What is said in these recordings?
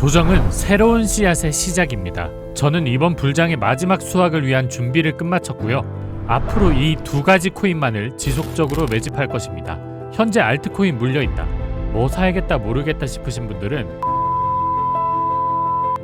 조정은 새로운 씨앗의 시작입니다. 저는 이번 불장의 마지막 수확을 위한 준비를 끝마쳤고요. 앞으로 이 두 가지 코인만을 지속적으로 매집할 것입니다. 현재 알트코인 물려 있다. 뭐 사야겠다 모르겠다 싶으신 분들은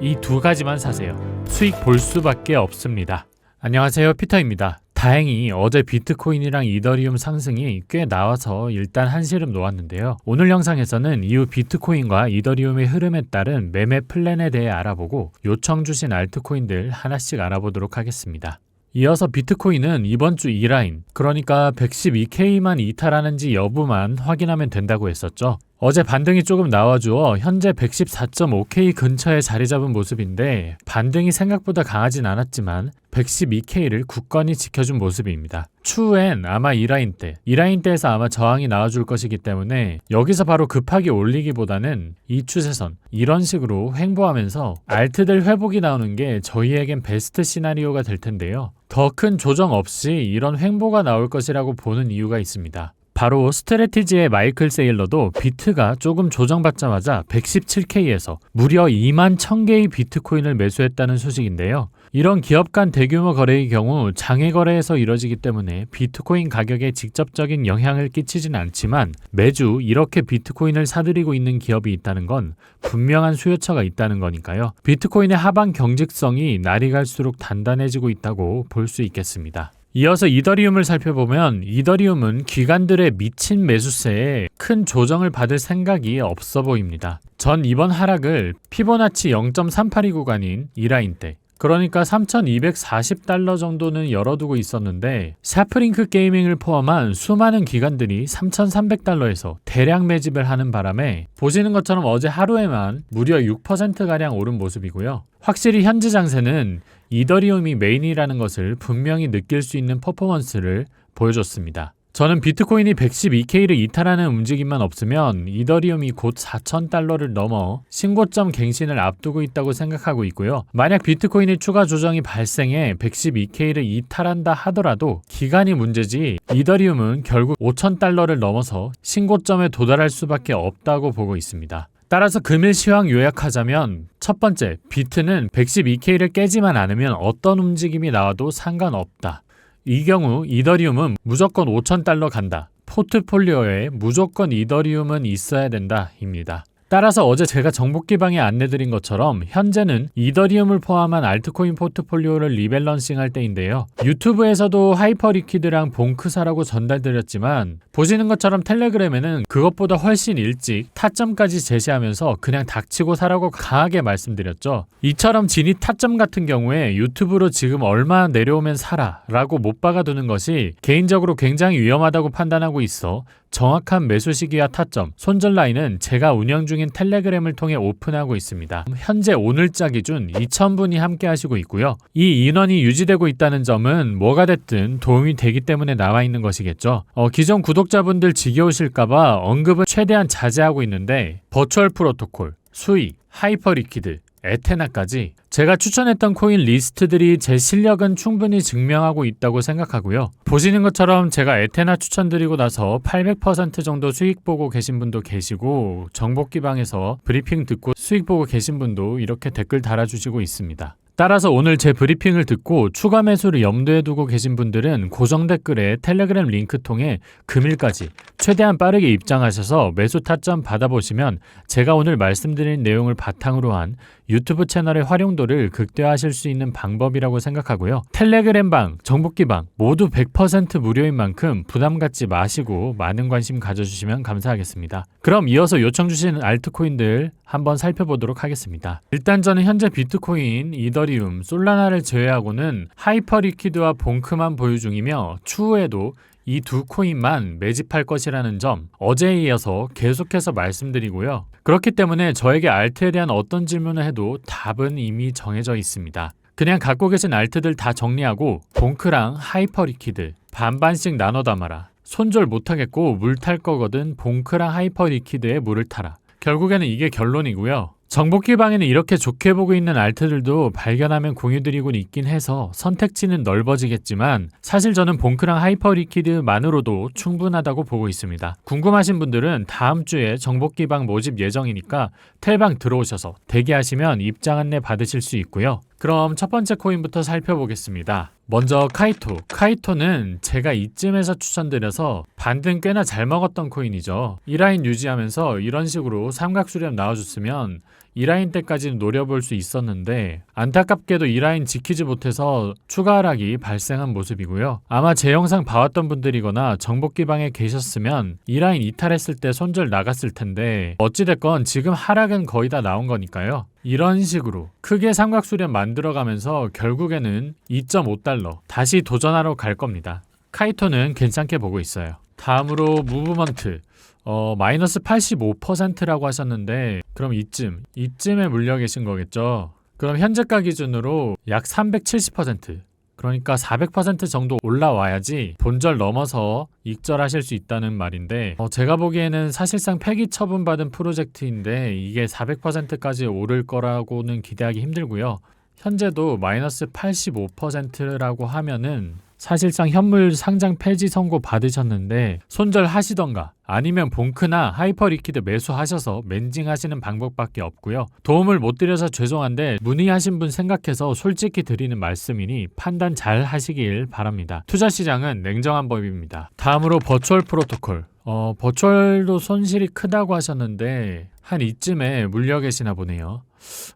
이 두 가지만 사세요. 수익 볼 수밖에 없습니다. 안녕하세요. 피터입니다. 다행히 어제 비트코인이랑 이더리움 상승이 꽤 나와서 일단 한시름 놓았는데요. 오늘 영상에서는 이후 비트코인과 이더리움의 흐름에 따른 매매 플랜에 대해 알아보고 요청 주신 알트코인들 하나씩 알아보도록 하겠습니다. 이어서 비트코인은 이번 주 2라인, 그러니까 112K만 이탈하는지 여부만 확인하면 된다고 했었죠. 어제 반등이 조금 나와주어 현재 114.5K 근처에 자리 잡은 모습인데 반등이 생각보다 강하진 않았지만 112K를 굳건히 지켜준 모습입니다. 추후엔 아마 이 라인 때, 이 라인 때에서 아마 저항이 나와줄 것이기 때문에 여기서 바로 급하게 올리기보다는 이 추세선 이런 식으로 횡보하면서 알트들 회복이 나오는 게 저희에겐 베스트 시나리오가 될 텐데요. 더 큰 조정 없이 이런 횡보가 나올 것이라고 보는 이유가 있습니다. 바로 스트레티지의 마이클 세일러도 비트가 조금 조정받자마자 117K에서 무려 2만 1000개의 비트코인을 매수했다는 소식인데요. 이런 기업 간 대규모 거래의 경우 장외 거래에서 이뤄지기 때문에 비트코인 가격에 직접적인 영향을 끼치진 않지만 매주 이렇게 비트코인을 사들이고 있는 기업이 있다는 건 분명한 수요처가 있다는 거니까요. 비트코인의 하방 경직성이 날이 갈수록 단단해지고 있다고 볼 수 있겠습니다. 이어서 이더리움을 살펴보면 이더리움은 기관들의 미친 매수세에 큰 조정을 받을 생각이 없어 보입니다. 전 이번 하락을 피보나치 0.382 구간인 이라인 때 그러니까 3,240달러 정도는 열어두고 있었는데 샤프링크 게이밍을 포함한 수많은 기관들이 3,300달러에서 대량 매집을 하는 바람에 보시는 것처럼 어제 하루에만 무려 6%가량 오른 모습이고요. 확실히 현재 장세는 이더리움이 메인이라는 것을 분명히 느낄 수 있는 퍼포먼스를 보여줬습니다. 저는 비트코인이 112K를 이탈하는 움직임만 없으면 이더리움이 곧 4,000달러를 넘어 신고점 갱신을 앞두고 있다고 생각하고 있고요. 만약 비트코인의 추가 조정이 발생해 112K를 이탈한다 하더라도 기간이 문제지 이더리움은 결국 5,000달러를 넘어서 신고점에 도달할 수밖에 없다고 보고 있습니다. 따라서 금일 시황 요약하자면 첫 번째, 비트는 112K를 깨지만 않으면 어떤 움직임이 나와도 상관없다. 이 경우 이더리움은 무조건 5,000달러 간다. 포트폴리오에 무조건 이더리움은 있어야 된다 입니다. 따라서 어제 제가 정복기방에 안내드린 것처럼 현재는 이더리움을 포함한 알트코인 포트폴리오를 리밸런싱 할 때인데요. 유튜브에서도 하이퍼리퀴드랑 봉크사라고 전달드렸지만 보시는 것처럼 텔레그램에는 그것보다 훨씬 일찍 타점까지 제시하면서 그냥 닥치고 사라고 강하게 말씀드렸죠. 이처럼 진입 타점 같은 경우에 유튜브로 지금 얼마 내려오면 사라 라고 못 박아두는 것이 개인적으로 굉장히 위험하다고 판단하고 있어 정확한 매수 시기와 타점, 손절 라인은 제가 운영 중인 텔레그램을 통해 오픈하고 있습니다. 현재 오늘자 기준 2,000분이 함께 하시고 있고요. 이 인원이 유지되고 있다는 점은 뭐가 됐든 도움이 되기 때문에 나와 있는 것이겠죠. 어, 기존 구독자분들 지겨우실까봐 언급은 최대한 자제하고 있는데 버추얼 프로토콜, 수익, 하이퍼 리퀴드, 에테나까지 제가 추천했던 코인 리스트들이 제 실력은 충분히 증명하고 있다고 생각하고요. 보시는 것처럼 제가 에테나 추천드리고 나서 800% 정도 수익 보고 계신 분도 계시고 정복기방에서 브리핑 듣고 수익 보고 계신 분도 이렇게 댓글 달아주시고 있습니다. 따라서 오늘 제 브리핑을 듣고 추가 매수를 염두에 두고 계신 분들은 고정 댓글에 텔레그램 링크 통해 금일까지 최대한 빠르게 입장하셔서 매수 타점 받아보시면 제가 오늘 말씀드린 내용을 바탕으로 한 유튜브 채널의 활용도를 극대화하실 수 있는 방법이라고 생각하고요. 텔레그램방, 정복기방 모두 100% 무료인 만큼 부담 갖지 마시고 많은 관심 가져주시면 감사하겠습니다. 그럼 이어서 요청 주신 알트코인들 한번 살펴보도록 하겠습니다. 일단 저는 현재 비트코인, 이더리움, 솔라나를 제외하고는 하이퍼리퀴드와 봉크만 보유 중이며 추후에도 이 두 코인만 매집할 것이라는 점 어제에 이어서 계속해서 말씀드리고요. 그렇기 때문에 저에게 알트에 대한 어떤 질문을 해도 답은 이미 정해져 있습니다. 그냥 갖고 계신 알트들 다 정리하고 봉크랑 하이퍼리퀴드 반반씩 나눠 담아라. 손절 못하겠고 물 탈 거거든 봉크랑 하이퍼리퀴드에 물을 타라. 결국에는 이게 결론이고요. 정복기 방에는 이렇게 좋게 보고 있는 알트들도 발견하면 공유드리곤 있긴 해서 선택지는 넓어지겠지만 사실 저는 봉크랑 하이퍼 리퀴드만으로도 충분하다고 보고 있습니다. 궁금하신 분들은 다음 주에 정복기 방 모집 예정이니까 텔방 들어오셔서 대기하시면 입장 안내 받으실 수 있고요. 그럼 첫 번째 코인부터 살펴보겠습니다. 먼저 카이토. 카이토는 제가 이쯤에서 추천드려서 반등 꽤나 잘 먹었던 코인이죠. 이 라인 유지하면서 이런 식으로 삼각수렴 나와줬으면 이 라인 때까지는 노려볼 수 있었는데 안타깝게도 이 라인 지키지 못해서 추가 하락이 발생한 모습이고요. 아마 제 영상 봐왔던 분들이거나 정복기방에 계셨으면 이 라인 이탈했을 때 손절 나갔을 텐데 어찌됐건 지금 하락은 거의 다 나온 거니까요. 이런 식으로 크게 삼각수렴 만들어가면서 결국에는 2.5달러 다시 도전하러 갈 겁니다. 카이토는 괜찮게 보고 있어요. 다음으로 무브먼트. 어, 마이너스 85%라고 하셨는데 그럼 이쯤, 이쯤에 물려 계신 거겠죠? 그럼 현재가 기준으로 약 370% 그러니까 400% 정도 올라와야지 본절 넘어서 익절하실 수 있다는 말인데 어, 제가 보기에는 사실상 폐기 처분받은 프로젝트인데 이게 400%까지 오를 거라고는 기대하기 힘들고요. 현재도 마이너스 85%라고 하면은 사실상 현물 상장 폐지 선고 받으셨는데 손절하시던가 아니면 봉크나 하이퍼 리퀴드 매수하셔서 멘징하시는 방법밖에 없고요. 도움을 못 드려서 죄송한데 문의하신 분 생각해서 솔직히 드리는 말씀이니 판단 잘 하시길 바랍니다. 투자 시장은 냉정한 법입니다. 다음으로 버추얼 프로토콜. 어, 버추얼도 손실이 크다고 하셨는데 한 이쯤에 물려 계시나 보네요.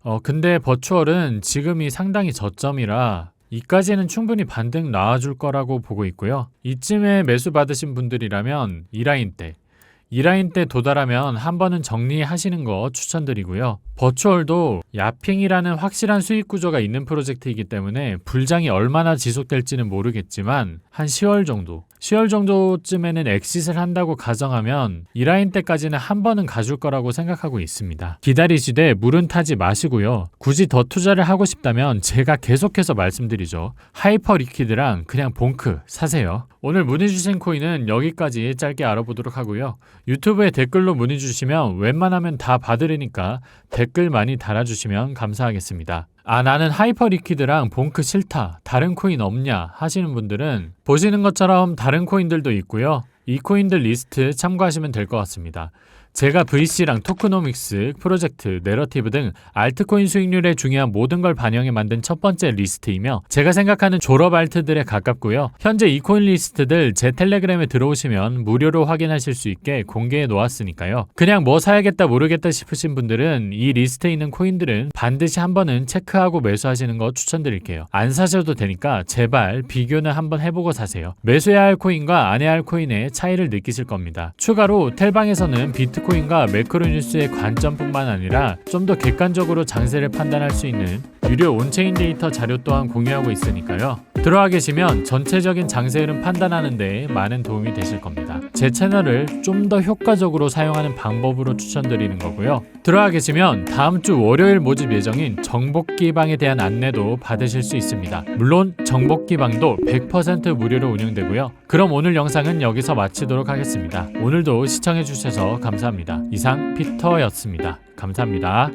어, 근데 버추얼은 지금이 상당히 저점이라 이까지는 충분히 반등 나와줄 거라고 보고 있고요. 이쯤에 매수 받으신 분들이라면 이 라인 때, 이 라인 때 도달하면 한 번은 정리하시는 거 추천드리고요. 버추얼도 야핑이라는 확실한 수익 구조가 있는 프로젝트이기 때문에 불장이 얼마나 지속될지는 모르겠지만 한 10월 정도, 10월 정도쯤에는 엑싯을 한다고 가정하면 이 라인 때까지는 한 번은 가줄 거라고 생각하고 있습니다. 기다리시되 물은 타지 마시고요. 굳이 더 투자를 하고 싶다면 제가 계속해서 말씀드리죠. 하이퍼 리퀴드랑 그냥 봉크 사세요. 오늘 문의 주신 코인은 여기까지 짧게 알아보도록 하고요. 유튜브에 댓글로 문의 주시면 웬만하면 다 받으려니까 댓글 많이 달아주시면 감사하겠습니다. 아, 나는 하이퍼 리퀴드랑 봉크 싫다. 다른 코인 없냐? 하시는 분들은 보시는 것처럼 다른 코인들도 있고요. 이 코인들 리스트 참고하시면 될 것 같습니다. 제가 VC랑 토크노믹스, 프로젝트, 내러티브 등 알트코인 수익률에 중요한 모든 걸 반영해 만든 첫 번째 리스트이며 제가 생각하는 졸업 알트들에 가깝고요. 현재 이 코인 리스트들 제 텔레그램에 들어오시면 무료로 확인하실 수 있게 공개해 놓았으니까요. 그냥 뭐 사야겠다 모르겠다 싶으신 분들은 이 리스트에 있는 코인들은 반드시 한 번은 체크하고 매수하시는 거 추천드릴게요. 안 사셔도 되니까 제발 비교는 한번 해보고 사세요. 매수해야 할 코인과 안 해야 할 코인의 차이를 느끼실 겁니다. 추가로 텔방에서는 비트 비트코인과 매크로뉴스의 관점뿐만 아니라 좀 더 객관적으로 장세를 판단할 수 있는 유료 온체인 데이터 자료 또한 공유하고 있으니까요. 들어와 계시면 전체적인 장세 흐름 판단하는 데 많은 도움이 되실 겁니다. 제 채널을 좀 더 효과적으로 사용하는 방법으로 추천드리는 거고요. 들어와 계시면 다음 주 월요일 모집 예정인 정복기방에 대한 안내도 받으실 수 있습니다. 물론 정복기방도 100% 무료로 운영되고요. 그럼 오늘 영상은 여기서 마치도록 하겠습니다. 오늘도 시청해 주셔서 감사합니다. 이상 피터였습니다. 감사합니다.